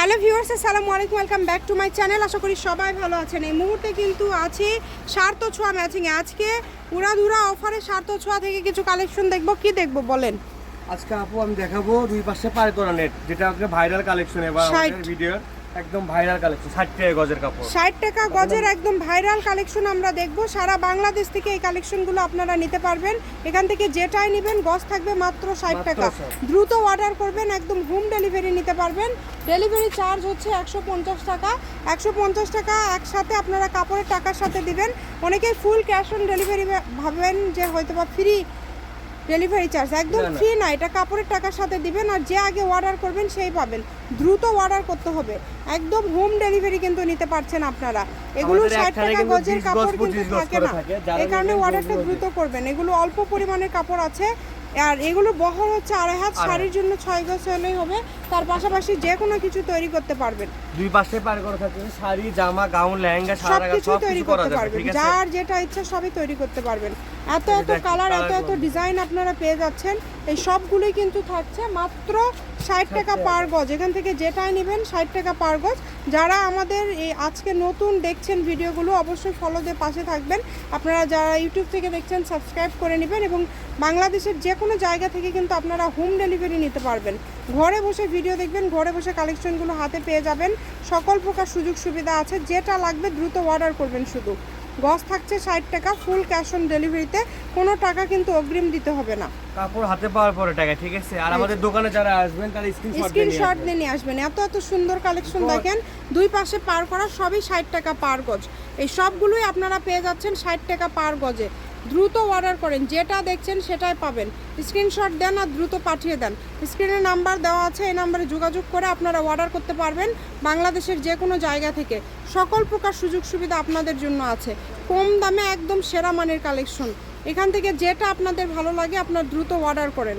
Hello viewers আসসালামু আলাইকুম welcome back to my channel. আশা করি সবাই ভালো আছেন। এই মুহূর্তে কিন্তু আছি সার্থ ছোঁয়া ম্যাচিংয়ে আজকে উড়াধুরা অফারে সার্থ ছোঁয়া থেকে কিছু কালেকশন দেখব। কি দেখব বলেন? আজকে আপু আমি দেখাবো দুই পাশে পার করা নেট যেটা আজকে ভাইরাল কালেকশন এবার। ভিডিও একদম ভাইরাল কালেকশন ষাট টাকা গজের কাপড়। ষাট টাকা গজের একদম ভাইরাল কালেকশন আমরা দেখব। সারা বাংলাদেশ থেকে এই কালেকশনগুলো আপনারা নিতে পারবেন। এখান থেকে যেটাই নেবেন গজ থাকবে মাত্র ষাট মাত্র টাকা। দ্রুত অর্ডার করবেন একদম হোম ডেলিভারি নিতে পারবেন। ডেলিভারি চার্জ হচ্ছে একশো পঞ্চাশ টাকা। একশো পঞ্চাশ টাকা একসাথে আপনারা কাপড়ের টাকার সাথে দিবেন। অনেকেই ফুল ক্যাশ অন ডেলিভারি ভাবেন যে হয়তো বা ফ্রি ডেলিভারি চার্জ একদম। ফ্রি না। এটা কাপড়ের টাকার সাথে দিবেন আর যে আগে অর্ডার করবেন সেই পাবেন। দ্রুত অর্ডার করতে হবে। একদম হোম ডেলিভারি কিন্তু নিতে পারছেন আপনারা। এগুলো ষাট টাকা গজের কাপড় কিন্তু থাকে না। এই কারণে অর্ডারটা দ্রুত করবেন। এগুলো অল্প পরিমাণের কাপড় আছে আর এগুলো বহর হচ্ছে আড়াই হাত শাড়ির জন্য ছয় গজ হলেই হবে। তার পাশাপাশি যে কোনো কিছু তৈরি করতে পারবেন। দুই পাশে পার করা থাকে শাড়ি জামা গাউন লেহেঙ্গা সারা কিছু সব তৈরি করতে পারবেন। যার যেটা ইচ্ছা সবই তৈরি করতে পারবেন। এত এত কালার এত এত ডিজাইন আপনারা পেয়ে যাচ্ছেন। এই সবগুলোই কিন্তু থাকছে মাত্র ষাট টাকা পার গজ। এখান থেকে যেটাই নেবেন ষাট টাকা পার গজ। যারা আমাদের এই আজকে নতুন দেখছেন ভিডিওগুলো অবশ্যই ফলো দিয়ে পাশে থাকবেন। আপনারা যারা ইউটিউব থেকে দেখছেন সাবস্ক্রাইব করে নেবেন এবং বাংলাদেশের যে কোনো জায়গা থেকে কিন্তু আপনারা হোম ডেলিভারি নিতে পারবেন। ঘরে বসে ভিডিও দেখবেন ঘরে বসে কালেকশনগুলো হাতে পেয়ে যাবেন। সকল প্রকার সুযোগ সুবিধা আছে যেটা লাগবে দ্রুত অর্ডার করবেন শুধু। গজ থাকছে ষাট টাকা ফুল ক্যাশ অন ডেলিভারিতে কোনো টাকা কিন্তু অগ্রিম দিতে হবে না। কাপড় হাতে পাওয়ার পরে টাকা ঠিক আছে? আর আমাদের দোকানে যারা আসবেন তারা স্ক্রিনশট নিয়ে আসবেন। এত এত সুন্দর কালেকশন দেখেন। দুই পাশে পার করা সবই ষাট টাকা পার গজ। এই সবগুলোই আপনারা পেয়ে যাচ্ছেন ষাট টাকা পার গজে। দ্রুত অর্ডার করেন। যেটা দেখছেন সেটাই পাবেন। স্ক্রিনশট দেন আর দ্রুত পাঠিয়ে দেন। স্ক্রিনে নাম্বার দেওয়া আছে, এই নাম্বারে যোগাযোগ করে আপনারা অর্ডার করতে পারবেন বাংলাদেশের যে কোনো জায়গা থেকে। সকল প্রকার সুযোগ সুবিধা আপনাদের জন্য আছে। কম দামে একদম সেরা মানের কালেকশন এখান থেকে যেটা আপনাদের ভালো লাগে, আপনার দ্রুত অর্ডার করেন।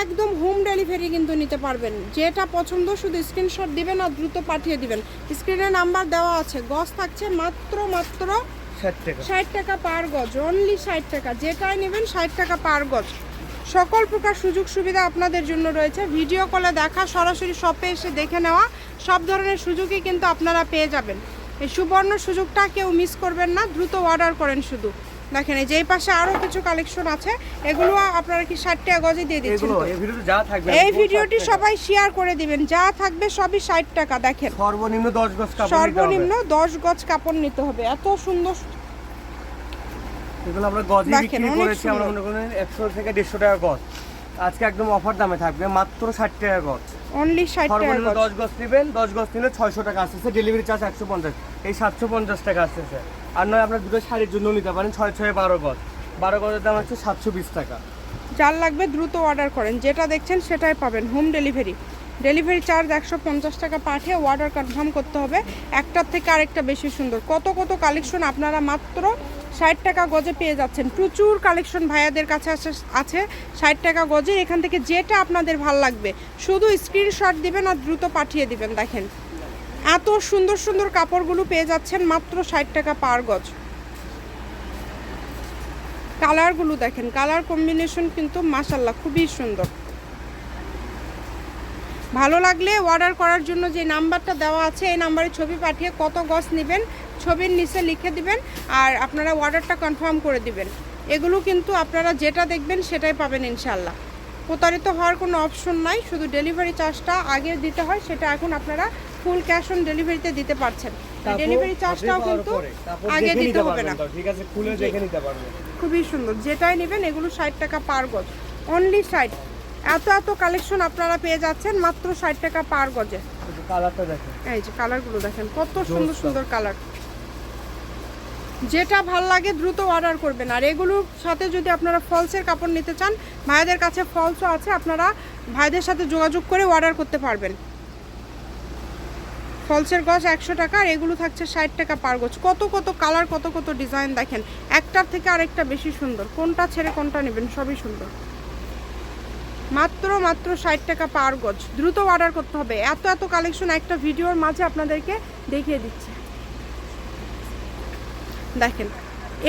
একদম হোম ডেলিভারি কিন্তু নিতে পারবেন। যেটা পছন্দ শুধু স্ক্রিনশট দিবেন আর দ্রুত পাঠিয়ে দিবেন। স্ক্রিনে নাম্বার দেওয়া আছে। গস থাকছে মাত্র মাত্র ষাট টাকা। পার গজ অনলি ষাট টাকা। যেটাই নেবেন ষাট টাকা পার গজ। সকল প্রকার সুযোগ সুবিধা আপনাদের জন্য রয়েছে। ভিডিও কলে দেখা সরাসরি শপে এসে দেখে নেওয়া সব ধরনের সুযোগই কিন্তু আপনারা পেয়ে যাবেন। এই সুবর্ণ সুযোগটা কেউ মিস করবেন না দ্রুত অর্ডার করেন শুধু। দেখেন এই যে এই পাশে আরও কিছু কালেকশন আছে এগুলো আপনারা কি ষাট টাকা গজে দিয়ে দিচ্ছেন এগুলো এই ভিডিওতে যা থাকবে এই ভিডিওটি সবাই শেয়ার করে দিবেন। যা থাকবে সবই ষাট টাকা দেখেন। সর্বনিম্ন 10 গজ কাপড় সর্বনিম্ন দশ গজ কাপড় নিতে হবে। এত সুন্দর এগুলো আমরা গজে বিক্রি করেছি আমরা। মনে করেন 100 থেকে 150 টাকা গজ। আজকে একদম অফার দামে থাকবে মাত্র 60 টাকা গজ। অনলি ষাট টাকা দশ গজ নেবেন দশ গজ নিলে ছয়শো টাকা আসতেছে ডেলিভারি চার্জ একশো পঞ্চাশ এই সাতশো পঞ্চাশ টাকা আসতেছে। আর নয় আপনার দুটো শাড়ির জন্য নিতে পারেন ছয় ছয় বারো গজ। বারো গজের দাম হচ্ছে সাতশো বিশ টাকা। যার লাগবে দ্রুত অর্ডার করেন যেটা দেখছেন সেটাই পাবেন হোম ডেলিভারি ডেলিভারি চার্জ একশো পঞ্চাশ টাকা পাঠিয়ে অর্ডার কনফার্ম করতে হবে। একটার থেকে আরেকটা বেশি সুন্দর। কত কত কালেকশন আপনারা মাত্র ষাট টাকা গজে পেয়ে যাচ্ছেন। প্রচুর কালেকশন ভাইয়াদের কাছে আছে- ষাট টাকা গজে এখান থেকে যেটা আপনাদের ভালো লাগবে, শুধু স্ক্রিনশট দিবেন আর দ্রুত পাঠিয়ে দিবেন, দেখেন। এত সুন্দর সুন্দর কাপড়গুলো পেয়ে যাচ্ছেন মাত্র ষাট টাকা পার গজ। কালারগুলো দেখেন, কালার কম্বিনেশন কিন্তু মাসাল্লাহ খুবই সুন্দর। ভালো লাগলে অর্ডার করার জন্য যে নাম্বারটা দেওয়া আছে, এই নাম্বারে ছবি পাঠিয়ে কত গজ নেবেন ছবির নিচে লিখে দিবেন আর আপনারা অর্ডারটা কনফার্ম করে দিবেন। এগুলো কিন্তু আপনারা যেটা দেখবেন সেটাই পাবেন ইনশাল্লাহ প্রতারিত হওয়ার কোনো অপশন নাই শুধু ডেলিভারি চার্জটা আগে দিতে হয় সেটা এখন আপনারা ফুল ক্যাশ অন ডেলিভারিতে দিতে পারছেন। ডেলিভারি চার্জটাও কিন্তু আগে দিতে হবে না। ঠিক আছে খুলে দেখে নিতে পারবেন। খুবই সুন্দর। যেটাই নেবেন এগুলো ষাট টাকা পার গজ। অনলি ষাট। এত এত কালেকশন আপনারা পেয়ে যাচ্ছেন মাত্র ষাট টাকা পার গজে। কালারটা দেখেন। এই যে কালারগুলো দেখেন কত সুন্দর সুন্দর কালার যেটা ভালো লাগে দ্রুত অর্ডার করবেন। আর এগুলোর সাথে যদি আপনারা ফলসের কাপড় নিতে চান, ভাইদের কাছে ফলসও আছে, আপনারা ভাইদের সাথে যোগাযোগ করে অর্ডার করতে পারবেন। ফলসের গজ একশো টাকা, আর এগুলো থাকছে ষাট টাকা পার গজ। কত কত কালার, কত কত ডিজাইন দেখেন। একটার থেকে আরেকটা বেশি সুন্দর। কোনটা ছেড়ে কোনটা নেবেন, সবই সুন্দর। মাত্র মাত্র ষাট টাকা পার গজ। দ্রুত অর্ডার করতে হবে। এত এত কালেকশন একটা ভিডিওর মাঝে আপনাদেরকে দেখিয়ে দিচ্ছে। দেখেন,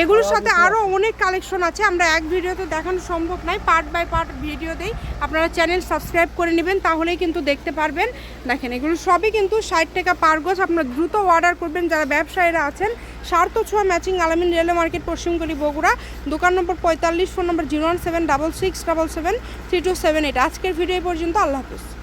এগুলোর সাথে আরও অনেক কালেকশন আছে। আমরা এক ভিডিওতে দেখানো সম্ভব নয় পার্ট বাই পার্ট ভিডিও দেই। আপনারা চ্যানেল সাবস্ক্রাইব করে নেবেন, তাহলেই কিন্তু দেখতে পারবেন। দেখেন, এগুলো সবই কিন্তু ষাট টাকা পার গজ। আপনারা দ্রুত অর্ডার করবেন, যারা ব্যবসায়ীরা আছেন। স্বার্থ ছোঁয়া ম্যাচিং আলামিন রেলওয়ে মার্কেট পশ্চিমগলি বগুড়া। দোকান নম্বর পঁয়তাল্লিশ phone number zero one seven double six double seven three two seven eight আজকের ভিডিও পর্যন্ত, আল্লাহ হাফিজ।